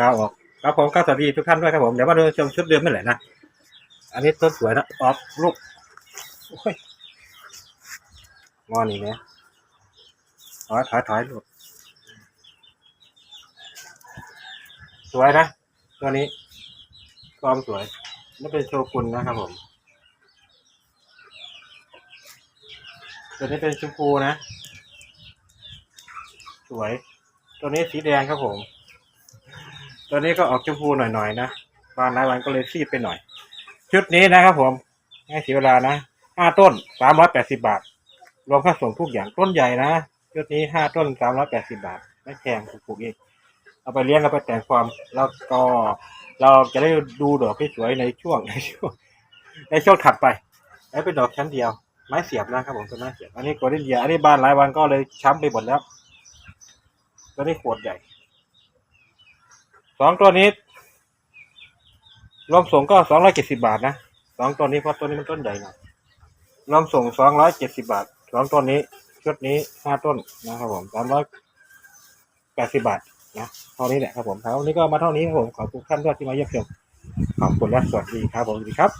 ดาวออกครับผมก็สวัสดีทุกท่านด้วยครับผมเดี๋ยวมาดูชมชุดเดิมไม่แหละนะอันนี้ต้นสวยนะออกลูกโอ้ยงอนี่เนี่ยถอยถอยถอยลูกสวยนะตัวนี้ความสวยนี่เป็นโชกุนนะครับผมตัวนี้เป็นชมพูนะ สวย ตัวนี้สีแดงครับผม ตัวนี้ก็ออกชมพูหน่อยๆนะบานหลายวันก็เลยซีดไปหน่อย ชุดนี้นะครับผมให้เสียเวลานะห้าต้นสามร้อยแปดสิบาท รวมค่าส่งทุกอย่างต้นใหญ่นะชุดนี้ห้าต้นสามร้อยแปดสิบาท ไม่แพงถูกๆเองเอาไปเลี้ยงเอาไปแต่งความแล้วก็เราจะได้ดูดอกที่สวยในช่วงในช่วงในช่วงถัดไปแล้วเป็นดอกชั้นเดียว ไม้เสียบนะครับผมเป็นไม้เสียบอันนี้โกลเด้นเดียอันนี้บานหลายวันก็เลยช้ำไปหมดแล้วตัวนี้ขวดใหญ่ สองตัวนี้รวมส่งก็สองร้อยเจ็ดสิบาทนะสองตัวนี้เพราะตัวนี้มันต้นใหญ่หน่อยรวมส่งสองร้อยเจ็ดสิบาทสองตัวนี้ชุดนี้ห้าต้นนะครับผมสามร้อยแปดสิบาทนะเท่านี้แหละครับผมเท่านนี้ก็มาเท่านี้ครับผมขอบคุณท่านด้วยที่มาเยี่ยมชมขอบคุณและสวัสดีครับผมสวัสดีครับ